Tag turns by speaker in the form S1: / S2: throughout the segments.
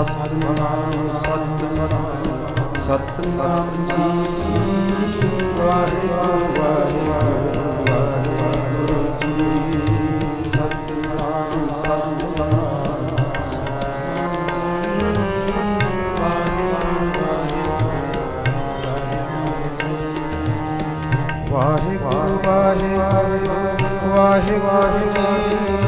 S1: ਸਤਨਾਮ ਸਤਨਾਮ ਸਤਨਾਮ ਜੀ, ਵਾਹਿਗੁਰੂ ਵਾਹਿਗੁਰੂ ਵਾਹਿਗੁਰੂ ਜੀ, ਸਤਨਾਮ ਸਤਨਾਮ ਸਤਨਾਮ ਵਾਹਿਗੁਰੂ ਵਾਹਿਗੁਰੂ ਵਾਹਿਗੁਰੂ ਜੀ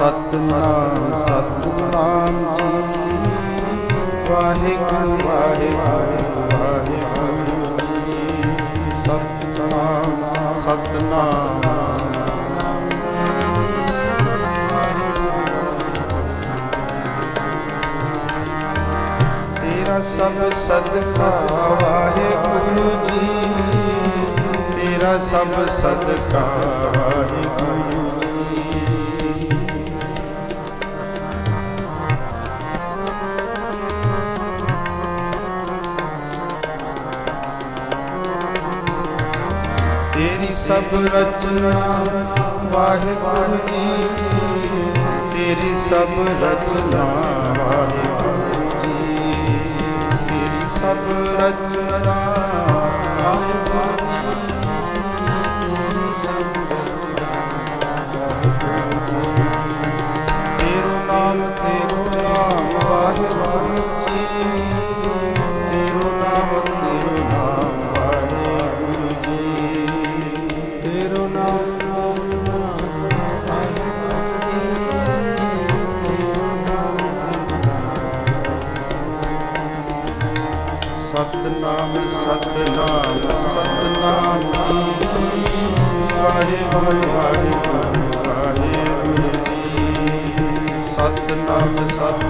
S1: ਸਤਨਾਮ ਸਤਨਾਮ ਸਤਨਾਮ ਜੀ। ਵਾਹਿਗੁਰੂ ਵਾਹਿਗੁਰੂ ਵਾਹਿਗੁਰੂ ਜੀ। ਸਤਨਾਮ ਸਤਨਾਮ ਤੇਰਾ ਸਭ ਸਦਕਾ ਵਾਹਿਗੁਰੂ ਜੀ। ਤੇਰਾ ਸਭ ਸਦਕਾ ਵਾਹਿਗੁਰੂ ਤੇਰੀ ਸਭ ਰਚਨਾ ਵਾਹਿਗੁਰੂ ਜੀ ਤੇਰੀ ਸਭ ਰਚਨਾ ਤੇਰੋ ਨਾਮ ਸਤਨਾਮ ਸਤਨਾਮ ਸਤਨਾਮ ਜੀ। ਵਾਹਿਗੁਰੂ ਵਾਹਿਗੁਰੂ ਵਾਹਿਗੁਰੂ ਜੀ। ਸਤਨਾਮ ਸਤਨਾਮ